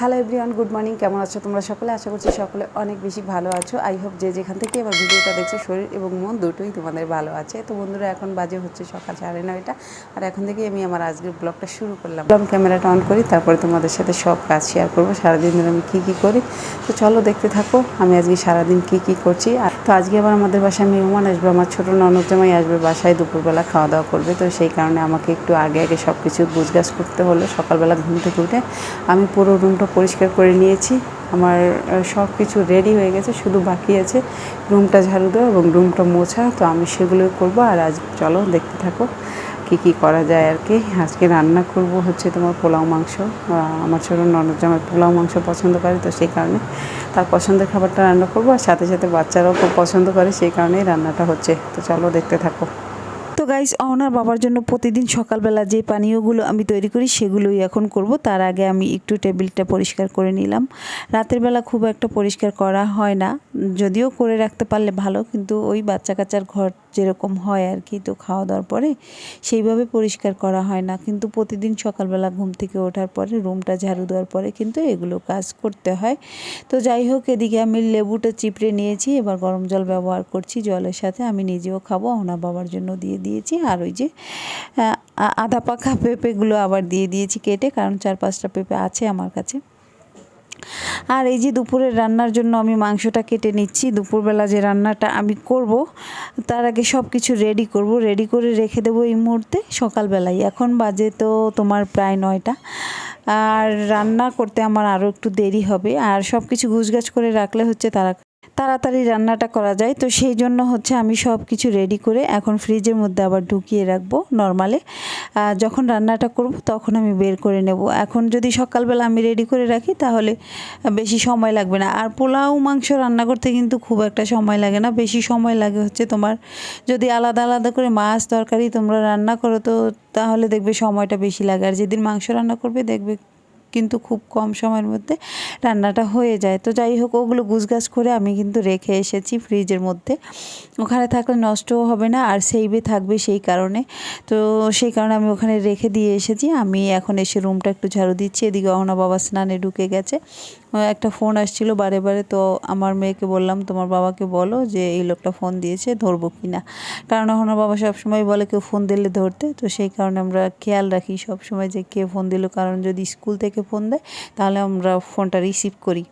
Hello everyone good morning কেমন আছো তোমরা সকলে? আশা করছি সকলে অনেক বেশি ভালো আছো। আই হোপ যে যেখান থেকে আমার ভিডিওটা দেখছ, শরীর এবং মন দুটোই তোমাদের ভালো আছে। তো বন্ধুরা, এখন বাজে হচ্ছে সকাল সাড়ে নয়টা। আর এখন থেকে আমি আমার আজকের ব্লগটা শুরু করলাম। ব্লগ ক্যামেরাটা অন করি, তারপরে তোমাদের সাথে সব কাজ শেয়ার করব। সারাদিন ধরে আমি কী কী করি? তো চলো দেখতে থাকো, আমি আজকে সারাদিন কী কী করছি আর তো আজকে আবার আমাদের বাসায় মেহমান আসবে, আমার ছোটো ননদ জামাই আসবে, বাসায় দুপুরবেলা খাওয়া দাওয়া করবে। তো সেই কারণে আমাকে একটু আগে আগে সব কিছু গুছগাছ করতে হলো, সকালবেলা ঘুম থেকে উঠে আমি পুরো রুমটা পরিষ্কার করে নিয়েছি। আমার সব কিছু রেডি হয়ে গেছে, শুধু বাকি আছে রুমটা ঝাড়ু দেওয়া এবং রুমটা মোছা, তো আমি সেগুলোই করব। আর আজ চলো দেখতে থাকো। কি কি করা যায় আর কি। আজকে রান্না করব হচ্ছে তোমার পোলাও মাংস। আমার ছোটো ননদ জামাই পোলাও মাংস পছন্দ করে তো সেই কারণে তার পছন্দের খাবারটা রান্না করব আর সাথে সাথে বাচ্চারাও খুব পছন্দ করে সেই কারণেই রান্নাটা হচ্ছে। তো চলো দেখতে থাকো। তো গাইস অহনার বাবার জন্য প্রতিদিন সকালবেলা যে পানীয়গুলো আমি তৈরি করি সেগুলোই এখন করব। তার আগে আমি একটু টেবিলটা পরিষ্কার করে নিলাম। রাতের বেলা খুব একটা পরিষ্কার করা হয় না। যদিও করে রাখতে পারলে ভালো, কিন্তু ওই বাচ্চা কাচ্চার ঘর যেরকম হয় আর কি, তো খাওয়া দাওয়ার পরে সেইভাবে পরিষ্কার করা হয় না। কিন্তু প্রতিদিন সকালবেলা ঘুম থেকে ওঠার পরে, রুমটা ঝাড়ু দেওয়ার পরে কিন্তু এগুলো কাজ করতে হয়। তো যাই হোক, এদিকে আমি লেবুটা চিপড়ে নিয়েছি, এবার গরম জল ব্যবহার করছি। জলের সাথে আমি নিজেও খাব ওনার বাবার জন্য দিয়ে দিয়েছি। আর ওই যে আধা পাকা পেঁপেগুলো আবার দিয়ে দিয়েছি কেটে, কারণ চার পাঁচটা পেঁপে আছে আমার কাছে। আর এই যে দুপুরের রান্নার জন্য আমি মাংসটা কেটে নিচ্ছি। দুপুরবেলা যে রান্নাটা আমি করব, তার আগে সব কিছু রেডি করব। রেডি করে রেখে দেবো এই মুহূর্তে, সকালবেলায়। এখন বাজে তো তোমার প্রায় নয়টা। আর রান্না করতে আমার আরও একটু দেরি হবে। আর সব কিছু গুছগাছ করে রাখলে হচ্ছে তারা তাড়াতাড়ি রান্নাটা করা যায়। তো সেই জন্য হচ্ছে আমি সব কিছু রেডি করে এখন ফ্রিজের মধ্যে আবার ঢুকিয়ে রাখব নর্মালে যখন রান্নাটা করব তখন আমি বের করে নেব। এখন যদি সকালবেলা আমি রেডি করে রাখি তাহলে বেশি সময় লাগবে না। আর পোলাও, মাংস রান্না করতে কিন্তু খুব একটা সময় লাগে না। বেশি সময় লাগে হচ্ছে তোমার যদি আলাদা আলাদা করে মাছ তরকারি তোমরা রান্না করো তো তাহলে দেখবে সময়টা বেশি লাগে। আর যেদিন মাংস রান্না করবে দেখবে কিন্তু খুব কম সময়ের মধ্যে রান্নাটা হয়ে যায়। তো যাই হোক, ওগুলো গুছগাছ করে আমি কিন্তু রেখে এসেছি ফ্রিজের মধ্যে। ওখানে থাকলে নষ্টও হবে না, আর সেইভে থাকবে সেই কারণে। তো সেই কারণে আমি ওখানে রেখে দিয়ে এসেছি। আমি এখন এসে রুমটা একটু ঝাড়ু দিচ্ছি। এদিকে অহনা বাবা স্নানে ঢুকে গেছে। একটা ফোন আসছিল বারে বারে, তো আমার মেয়েকে বললাম, তোমার বাবাকে বলো যে এই লোকটা ফোন দিয়েছে, ধরবো কি না কারণ এখন বাবা সবসময় বলে কেউ ফোন দিলে ধরতে, তো সেই কারণে আমরা খেয়াল রাখি সবসময় যে কে ফোন দিল। কারণ যদি স্কুল থেকে ফোন দেয়, তাহলে আমরা ফোনটা রিসিভ করি।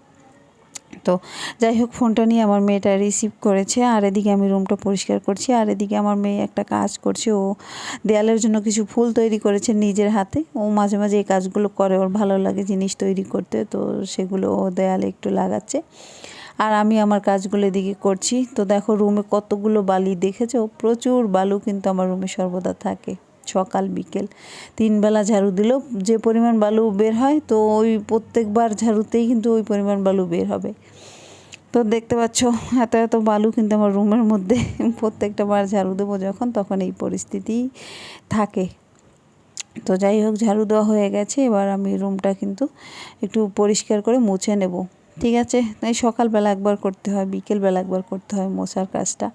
তো যাই হোক, ফোনটা নিয়ে আমার মেয়েটা রিসিভ করেছে আর এদিকে আমি রুমটা পরিষ্কার করছি আর এদিকে আমার মেয়ে একটা কাজ করছে। ও দেয়ালের জন্য কিছু ফুল তৈরি করেছে নিজের হাতে। ও মাঝে মাঝে এই কাজগুলো করে, ওর ভালো লাগে জিনিস তৈরি করতে, তো সেগুলো ও দেয়ালে একটু লাগাচ্ছে। আর আমি আমার কাজগুলো এদিকে করছি। তো দেখো রুমে কতগুলো বালি দেখেছ? প্রচুর বালু কিন্তু আমার রুমে সর্বদা থাকে। সকাল, বিকেল। তিন বেলা ঝাড়ু দিলেও যে পরিমাণ বালু বের হয়, তো ওই প্রত্যেকবার ঝাড়ুতেই কিন্তু ওই পরিমাণ বালু বের হবে। তো দেখতে পাচ্ছ, এত এত বালু কিন্তু আমার রুমের মধ্যে প্রত্যেকটা বার ঝাড়ু দেবো যখন, তখন এই পরিস্থিতি থাকে। তো যাই হোক, ঝাড়ু দেওয়া হয়ে গেছে, এবার আমি রুমটা কিন্তু একটু পরিষ্কার করে মুছে নেব। ঠিক আছে? তাই সকালবেলা একবার করতে হয়, বিকেলবেলা একবার করতে হয় মশার কাজটা।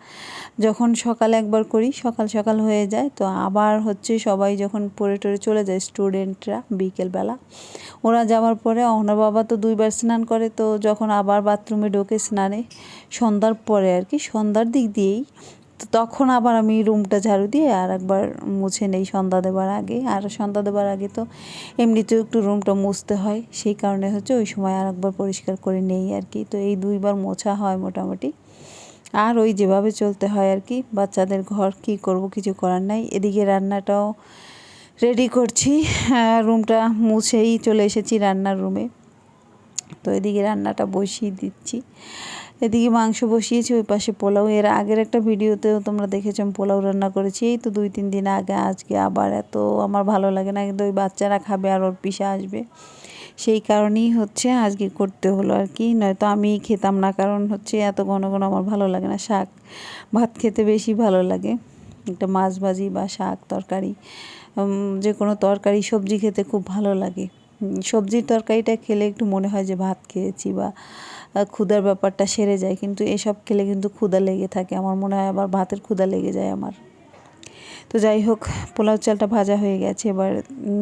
যখন সকালে একবার করি, সকাল সকাল হয়ে যায়, তো আবার হচ্ছে সবাই যখন পড়ে টরে চলে যায় স্টুডেন্টরা বিকেলবেলা, ওরা যাওয়ার পরে অহনা বাবা তো দুইবার স্নান করে, তো যখন আবার বাথরুমে ঢোকে স্নানে, সন্ধ্যার পরে আর কি, সন্ধ্যার দিক দিয়েই তো তখন আবার আমি রুমটা ঝাড়ু দিয়ে আর একবার মুছে নেই সন্ধ্যা দেবার আগে। আর সন্ধ্যা দেবার আগে তো এমনিতেও একটু রুমটা মুছতে হয় সেই কারণে হচ্ছে ওই সময় আর একবার পরিষ্কার করে নেই আর কি। তো এই দুইবার মোছা হয় মোটামুটি। আর ওই যেভাবে চলতে হয় আর কি বাচ্চাদের ঘর কি করব কিছু করার নাই। এদিকে রান্নাটাও রেডি করছি। হ্যাঁ, রুমটা মুছেই চলে এসেছি রান্নার রুমে। তো এদিকে রান্নাটা বসিয়ে দিচ্ছি। এদিকে মাংস বসিয়েছি, ওই পাশে পোলাও। এর আগের একটা ভিডিওতেও তোমরা দেখেছ, আমি পোলাও রান্না করেছি। এই তো দুই তিন দিন আগে, আজকে আবার এত আমার ভালো লাগে না, কিন্তু ওই বাচ্চারা খাবে আর ওর পিসা আসবে। সেই কারণেই হচ্ছে আজকে করতে হলো আর কি। নয়তো আমি খেতাম না, কারণ হচ্ছে এত ঘন ঘন আমার ভালো লাগে না শাক। ভাত খেতে বেশি ভালো লাগে। একটা মাছ ভাজি বা শাক তরকারি যে কোনো তরকারি, সবজি খেতে খুব ভালো লাগে। সবজির তরকারিটা খেলে একটু মনে হয় যে ভাত খেয়েছি বা আহ, ক্ষুধার ব্যাপারটা সেরে যায়। কিন্তু এসব খেলে কিন্তু ক্ষুদা লেগে থাকে। আমার মনে হয় আবার ভাতের ক্ষুদা লেগে যায় আমার। তো যাই হোক পোলাও চালটা ভাজা হয়ে গেছে। এবার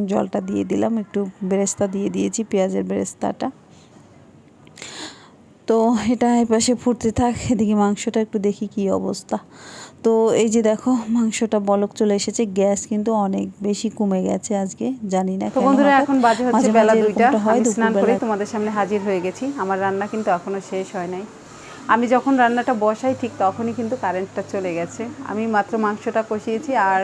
জলটা দিয়ে দিলাম। একটু বেরেস্তা দিয়ে দিয়েছি পেঁয়াজের বেরেস্তাটা। তো এটা এপাশে ফুটতে থাক এদিকে মাংসটা একটু দেখি কি অবস্থা। তো এই যে দেখো মাংসটা বলক চলে এসেছে গ্যাস কিন্তু অনেক বেশি কমে গেছে আজকে জানি না বন্ধুরা এখন বাজে হচ্ছে বেলা দুইটা স্নান করে তোমাদের সামনে হাজির হয়ে গেছি আমার রান্না কিন্তু এখনও শেষ হয় নাই। আমি যখন রান্নাটা বসাই ঠিক তখনই কিন্তু কারেন্টটা চলে গেছে। আমি মাত্র মাংসটা কষিয়েছি আর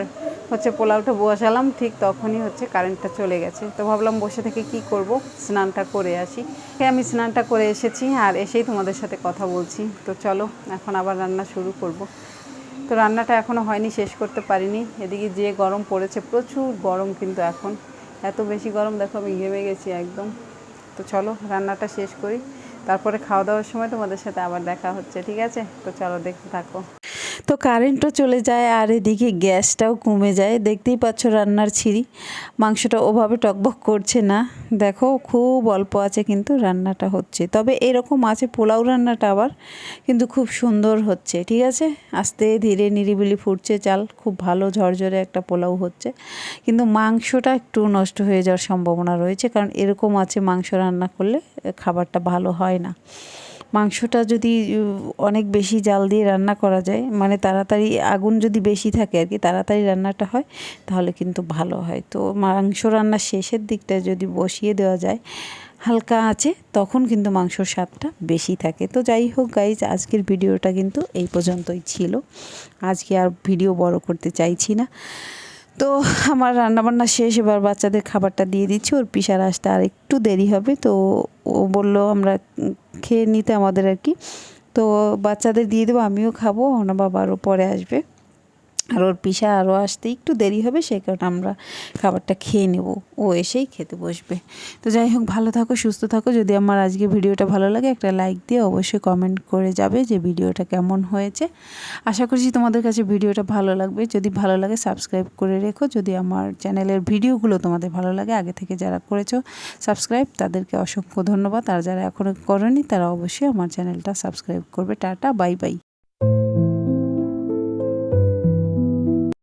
হচ্ছে পোলাওটা বসালাম, ঠিক তখনই হচ্ছে কারেন্টটা চলে গেছে। তো ভাবলাম বসে থেকে কি করব? স্নানটা করে আসি। হ্যাঁ আমি স্নানটা করে এসেছি আর এসেই তোমাদের সাথে কথা বলছি। তো চলো, এখন আবার রান্না শুরু করব। তো রান্নাটা এখনও হয়নি, শেষ করতে পারিনি। এদিকে যে গরম পড়েছে, প্রচুর গরম কিন্তু এখন। এত বেশি গরম, দেখো আমি ঘেমে গেছি একদম। তো চলো, রান্নাটা শেষ করি। তারপরে খাওয়া দাওয়ার সময় তোমাদের সাথে আবার দেখা হচ্ছে, ঠিক আছে? তো চলো দেখতে থাকো। তো কারেন্টও চলে যায় আর এদিকে গ্যাসটাও কমে যায়। দেখতেই পাচ্ছ রান্নার ছিঁড়ি। মাংসটা ওভাবে টকবক করছে না। দেখো খুব অল্প আছে কিন্তু রান্নাটা হচ্ছে। তবে এরকম আছে পোলাও রান্নাটা আবার, কিন্তু খুব সুন্দর হচ্ছে, ঠিক আছে? আস্তে ধীরে নিরিবিলি ফুটছে চাল, খুব ভালো ঝরঝরে একটা পোলাও হচ্ছে। কিন্তু মাংসটা একটু নষ্ট হয়ে যাওয়ার সম্ভাবনা রয়েছে, কারণ এরকম আছে মাংস রান্না করলে খাবারটা ভালো হয় না। মাংসটা যদি অনেক বেশি জাল দিয়ে রান্না করা যায় মানে তাড়াতাড়ি আগুন যদি বেশি থাকে আর কি, তাড়াতাড়ি রান্নাটা হয়, তাহলে কিন্তু ভালো হয়। তো মাংস রান্নার শেষের দিকটা যদি বসিয়ে দেওয়া যায়, হালকা আছে, তখন কিন্তু মাংসর স্বাদটা বেশি থাকে। তো যাই হোক গাইজ আজকের ভিডিওটা কিন্তু এই পর্যন্তই ছিল। আজকে আর ভিডিও বড় করতে চাইছি না। তো আমার রান্নাবান্না শেষ, এবার বাচ্চাদের খাবারটা দিয়ে দিচ্ছি। ওর পিসার আসতে আর একটু দেরি হবে, তো ও বলল আমরা খেয়ে নিতে আমাদের আর কি। তো বাচ্চাদের দিয়ে দেবো, আমিও খাব ওনার বাবারও পরে আসবে। আর ওর পিসা আরও আসতে একটু দেরি হবে, সেই কারণে আমরা খাবারটা খেয়ে নেব। ও এসেই খেতে বসবে। তো যাই হোক, ভালো থাকো, সুস্থ থাকো। যদি আমার আজকে ভিডিওটা ভালো লাগে, একটা লাইক দিয়ে অবশ্যই কমেন্ট করে যাবে যে ভিডিওটা কেমন হয়েছে। আশা করছি তোমাদের কাছে ভিডিওটা ভালো লাগবে। যদি ভালো লাগে সাবস্ক্রাইব করে রেখো। যদি আমার চ্যানেলের ভিডিওগুলো তোমাদের ভালো লাগে, আগে থেকে যারা করেছ সাবস্ক্রাইব তাদেরকে অসংখ্য ধন্যবাদ। আর যারা এখনও করনি, তারা অবশ্যই আমার চ্যানেলটা সাবস্ক্রাইব করবে। Tata bye bye